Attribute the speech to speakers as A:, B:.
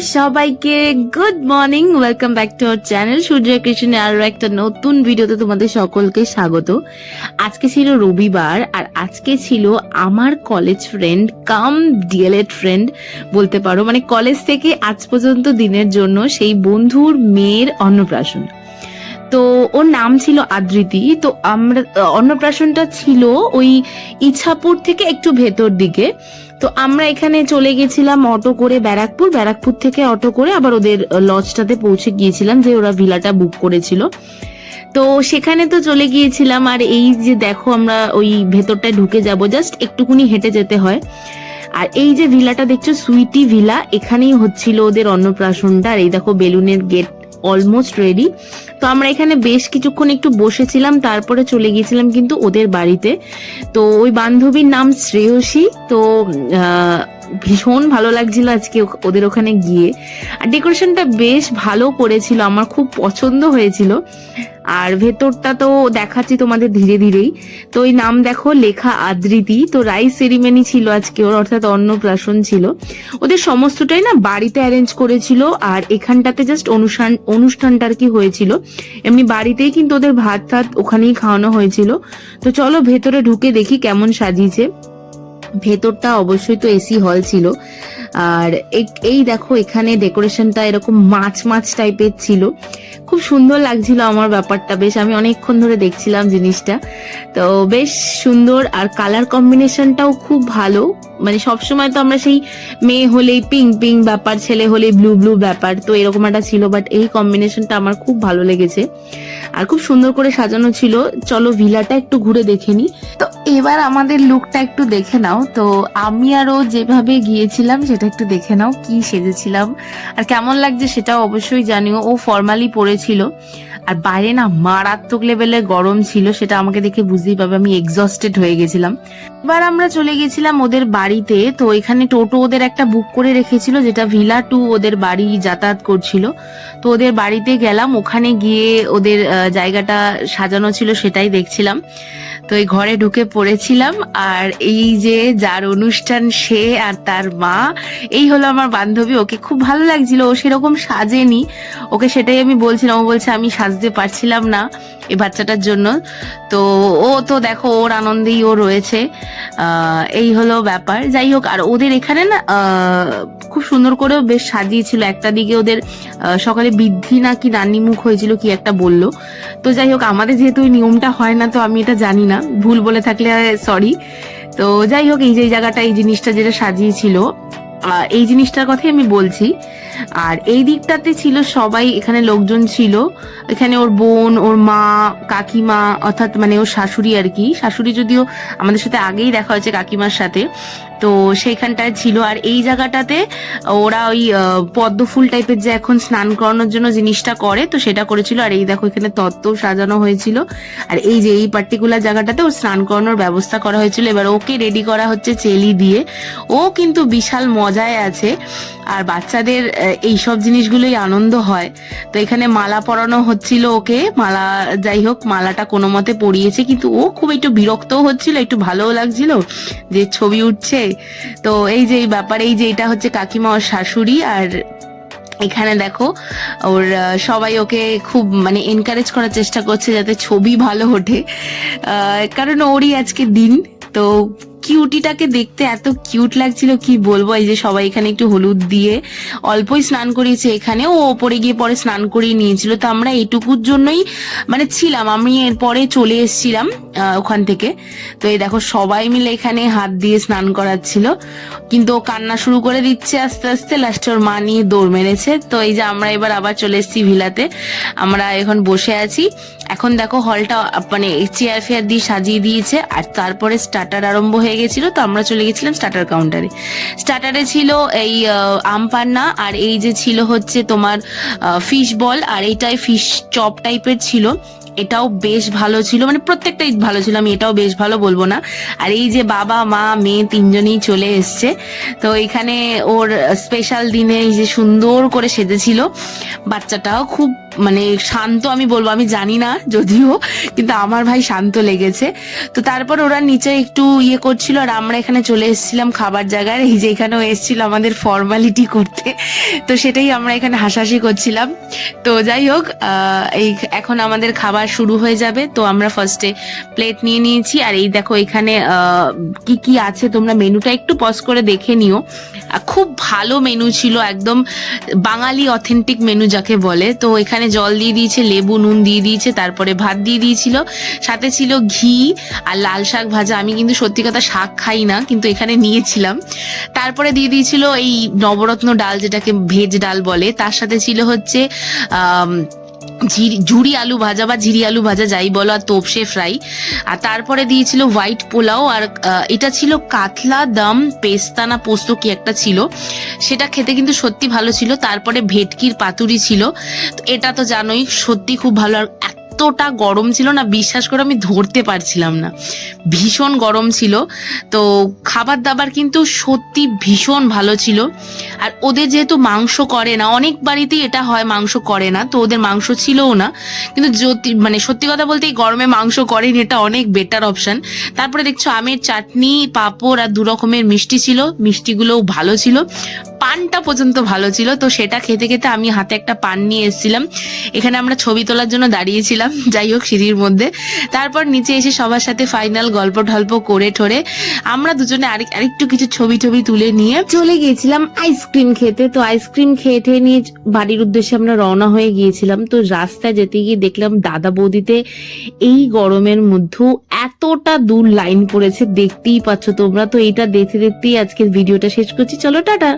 A: সবাইকে good morning welcome back to our channel Surya কৃষ্ণে আরও একটা নতুন ভিডিওতে তোমাদের সকলকে স্বাগত। আজকে ছিল রবিবার আর আজকে ছিল আমার কলেজ ফ্রেন্ড কাম ডিএলএড ফ্রেন্ড বলতে পারো। মানে কলেজ থেকে আজ পর্যন্ত দিনের জন্য সেই বন্ধুর মেয়ের অন্নপ্রাশন। তো ওর নাম ছিল আদৃতি তো আমরা, অন্নপ্রাশনটা ছিল ওই ইছাপুর থেকে একটু ভেতর দিকে। তো আমরা এখানে চলে গেছিলাম অটো করে ব্যারাকপুর ব্যারাকপুর থেকে অটো করে আবার ওদের লজটাতে পৌঁছে গিয়েছিলাম যে ওরা ভিলাটা বুক করেছিল। তো সেখানে তো চলে গিয়েছিলাম, আর এই যে দেখো আমরা ওই ভেতরটায় ঢুকে যাব, জাস্ট একটুকুনি হেঁটে যেতে হয়। আর এই যে ভিলাটা দেখছ, সুইটি ভিলা, এখানেই হচ্ছিল ওদের অন্নপ্রাশনটা, আর এই দেখো বেলুনের গেট অলমোস্ট রেডি তো আমরা এখানে বেশ কিছুক্ষণ একটু বসেছিলাম, তারপরে চলে গিয়েছিলাম কিন্তু ওদের বাড়িতে। তো ওই বান্ধবীর নাম শ্রেয়সী, তো ভীষণ ভালো লাগছিল আজকে ওদের ওখানে গিয়ে। আর ডেকোরেশনটা বেশ ভালো করেছিল, আমার খুব পছন্দ হয়েছিল। আর ভেতরটা তো দেখাচ্ছি তোমাদের ধীরে ধীরেই। তো ওই নাম দেখো, লেখা আদৃতি তো রাইস সেরিমনি ছিল আজকে ওর, অর্থাৎ অন্নপ্রাশন ছিল। ওদের সমস্তটাই না বাড়িতে অ্যারেঞ্জ করেছিল আর এখানটাতে জাস্ট অনুষ্ঠান অনুষ্ঠানটা আর কি হয়েছিল। এমনি বাড়িতেই কিন্তু ওদের ভাত টাত ওখানেই খাওয়ানো হয়েছিল। তো চলো ভেতরে ঢুকে দেখি কেমন সাজিয়েছে। ভেতরটা অবশ্যই তো এসি হল ছিল। আর এই- দেখো, এখানে ডেকোরেশনটা এরকম মাছ মাছ টাইপের ছিল। খুব সুন্দর লাগছিল আমার ব্যাপারটা, বেশ আমি অনেকক্ষণ ধরে দেখছিলাম জিনিসটা। তো বেশ সুন্দর আর কালার কম্বিনেশনটাও খুব ভালো। মানে সবসময় তো আমরা সেই মেয়ে হলেই পিঙ্ক পিঙ্ক ব্যাপার, ছেলে হলে ব্লু ব্লু ব্যাপার, তো এরকম একটা ছিল বাট এই কম্বিনেশনটা আমার খুব ভালো লেগেছে। আর খুব সুন্দর করে সাজানো ছিল। চলো ভিলাটা একটু ঘুরে দেখে নি। তো এবার আমাদের লুকটা একটু দেখে নাও। তো আমি আরও যেভাবে গিয়েছিলাম, সেটা একটু দেখে নাও, কি সেজেছিলাম। আর কেমন লাগছে সেটাও অবশ্যই জানিও। ও ফর্মালি পড়েছিল। আর বাইরে না মারাত্মক লেভেলে গরম ছিল, সেটা আমাকে দেখে বুঝতেই পাবে আমি এক্সস্টেড হয়ে গেছিলাম। এবার আমরা চলে গেছিলাম ওদের বাড়িতে, তো এখানে টোটো ওদের একটা বুক করে রেখেছিল, যেটা ভিলা টু ওদের বাড়ি যাতায়াত করছিল। তো ওদের বাড়িতে গেলাম, ওখানে গিয়ে ওদের জায়গাটা সাজানো ছিল, সেটাই দেখছিলাম। তো এই ঘরে ঢুকে পড়েছিলাম, আর এই যে যার অনুষ্ঠান সে আর তার মা, এই হলো আমার বান্ধবী, ওকে খুব ভালো লাগছিল, ও সেরকম সাজেনি। ওকে সেটাই আমি বলছিলাম, ও বলছে, আমি সাজতে পারছিলাম না এই বাচ্চাটার জন্য। তো ও তো দেখো, ওর আনন্দেই ও রয়েছে। এই হলো ব্যাপার। যাই হোক, আর ওদের এখানে না খুব সুন্দর করেও বেশ সাজিয়েছিল। একটা দিকে ওদের সকালে বৃদ্ধি না কি রান্নিমুখ হয়েছিল কি একটা বলল। তো যাই হোক, আমাদের যেহেতু ওই নিয়মটা হয় না, তো আমি এটা জানি না। ভুল বলে থাকলে সরি তো যাই হোক, এই যে জায়গাটা, এই জিনিসটা যেটা সাজিয়েছিল এই জিনিসটার কথাই আমি বলছি। আর এই দিকটাতে ছিল সবাই, এখানে লোকজন ছিল। এখানে ওর বোন, ওর মা, কাকিমা, অর্থাৎ মানে ওর শাশুড়ি আর কি। শাশুড়ি যদিও আমাদের সাথে আগেই দেখা হয়েছে কাকিমার সাথে। তো সেইখানটায় ছিল। আর এই জায়গাটাতে ওরা ওই পদ্ম ফুল টাইপের যে এখন স্নান করানোর জন্য জিনিসটা করে, তো সেটা করেছিল। আর এই দেখো এখানে তত্ত্ব সাজানো হয়েছিল। আর এই যে এই পার্টিকুলার জায়গাটাতে ও স্নান করানোর ব্যবস্থা করা হয়েছিল। এবার ওকে রেডি করা হচ্ছে চেলি দিয়ে। ও কিন্তু বিশাল মজায় আছে। আর বাচ্চাদের এই সব জিনিসগুলোই আনন্দ হয়। তো এখানে মালা পরানো হচ্ছিল ওকে। মালা, যাই হোক, মালাটা কোনো মতে পরিয়েছে, কিন্তু ও খুব একটু বিরক্তও হচ্ছিল, একটু ভালোও লাগছিল যে ছবি উঠছে। তো এই যে এই ব্যাপার, এই যে এটা হচ্ছে কাকিমা ওর শাশুড়ি, আর এখানে দেখো, ওর সবাই ওকে খুব মানে এনকারেজ করার চেষ্টা করছে যাতে ছবি ভালো ওঠে। কারণ ওরই আজকে দিন, তো কিউটিটাকে দেখতে এত কিউট লাগছিল, কি বলব? এই যে সবাই এখানে একটু হলুদ দিয়ে অল্পই স্নান করিয়েছে এখানে। ও ওপরে গিয়ে পরে স্নান করিয়ে নিয়েছিল। তো আমরা এইটুকুর জন্যই মানে ছিলাম। আমি এরপরে চলে এসেছিলাম ওখান থেকে। তো এই দেখো, সবাই মিলে এখানে হাত দিয়ে স্নান করাচ্ছিল। কিন্তু ও কান্না শুরু করে দিচ্ছে আস্তে আস্তে। লাস্টে ওর মা নিয়ে দৌড় মেরেছে। তো এই যে আমরা এবার আবার চলে এসেছি ভিলাতে। আমরা এখন বসে আছি। এখন দেখো হলটা মানে চেয়ার ফেয়ার দিয়ে সাজিয়ে দিয়েছে। আর তারপরে স্টার্টার আরম্ভ হয়ে গেছিল, তো আমরা চলে গেছিলাম স্টার্টার কাউন্টারে স্টার্টারে ছিল এই আমপান্না আম পান্না, আর এই যে ছিল হচ্ছে তোমার ফিশ বল আর এইটাই ফিশ চপ টাইপের ছিল। এটাও বেশ ভালো ছিল মানে প্রত্যেকটাই ভালো ছিল, আমি এটাও বেশ ভালো বলব না। আর এই যে বাবা, মা, মেয়ে তিনজনই চলে এসছে, তো এখানে ওর স্পেশাল দিনে এই যে সুন্দর করে সেজেছিল। বাচ্চাটাও খুব মানে শান্ত আমি বলব, আমি জানি না যদিও, কিন্তু আমার ভাই শান্ত লেগেছে। তো তারপর ওরা নিচে একটু ইয়ে করছিল, আর আমরা এখানে চলে এসেছিলাম খাবার জায়গায়, এই যে এখানেও এসেছিল আমাদের ফর্মালিটি করতে। তো সেটাই আমরা এখানে হাসাহাসি করছিলাম। তো যাই হোক এই এখন আমাদের খাবার শুরু হয়ে যাবে। তো আমরা ফার্স্টে প্লেট নিয়ে নিয়েছি। আর এই দেখো এখানে কি কি আছে তোমরা মেনুটা একটু পজ করে দেখে নিও। খুব ভালো মেনু ছিল, একদম বাঙালি অথেন্টিক মেনু যাকে বলে। তো এখানে জল দিয়ে দিয়েছে, লেবু, নুন দিয়ে দিয়েছে, তারপরে ভাত দিয়ে দিয়েছিল। সাথে ছিল ঘি আর লাল শাক ভাজা। আমি কিন্তু সত্যি কথা শাক খাই না, কিন্তু এখানে নিয়েছিলাম। তারপরে দিয়ে দিয়েছিল এই নবরত্ন ডাল, যেটাকে ভেজ ডাল বলে। তার সাথে ছিল হচ্ছে ঝিরি ঝুড়ি আলু ভাজা বা ঝিরি আলু ভাজা যাই বলো, আর তোপসে ফ্রাই আর তারপরে দিয়েছিল হোয়াইট পোলাও, আর এটা ছিল কাতলা দম পেস্তানা পোস্ত কি একটা ছিল। সেটা খেতে কিন্তু সত্যি ভালো ছিল। তারপরে ভেটকির পাতুরি ছিল। এটা তো জানোই, সত্যি খুব ভালো। আর এতটা গরম ছিল না, বিশ্বাস করে আমি ধরতে পারছিলাম না। ভীষণ গরম ছিল। তো খাবার দাবার কিন্তু সত্যি ভীষণ ভালো ছিল। আর ওদের যেহেতু মাংস করে না, অনেক বাড়িতেই এটা হয় মাংস করে না, তো ওদের মাংস ছিলও না। কিন্তু যদি মানে সত্যি কথা বলতে এই গরমে মাংস করেনি, এটা অনেক বেটার অপশন তারপরে দেখছ আমের চাটনি, পাঁপড় আর দু রকমের মিষ্টি ছিল, মিষ্টিগুলোও ভালো ছিল। পানটা পর্যন্ত ভালো ছিল, তো সেটা খেতে খেতে আমি হাতে একটা পান নিয়ে এসেছিলাম। এখানে আমরা ছবি তোলার জন্য দাঁড়িয়েছিলাম, যাই হোক সিঁড়ির মধ্যে। তারপর নিচে এসে সবার সাথে ফাইনাল গল্প টল্প করে ঠরে আমরা দুজনে আরেক, আরেকটু কিছু ছবি টবি তুলে নিয়ে চলে গিয়েছিলাম আইসক্রিম খেতে। তো আইসক্রিম খেয়ে ঠেয়ে নিয়ে বাড়ির উদ্দেশ্যে আমরা রওনা হয়ে গিয়েছিলাম। তো রাস্তায় যেতে গিয়ে দেখলাম দাদা বৌদিতে এই গরমের মধ্যেও এতটা দূর লাইন পড়েছে, দেখতেই পাচ্ছ তোমরা। তো এইটা দেখতে দেখতেই আজকের ভিডিওটা শেষ করছি। চলো, টাটা!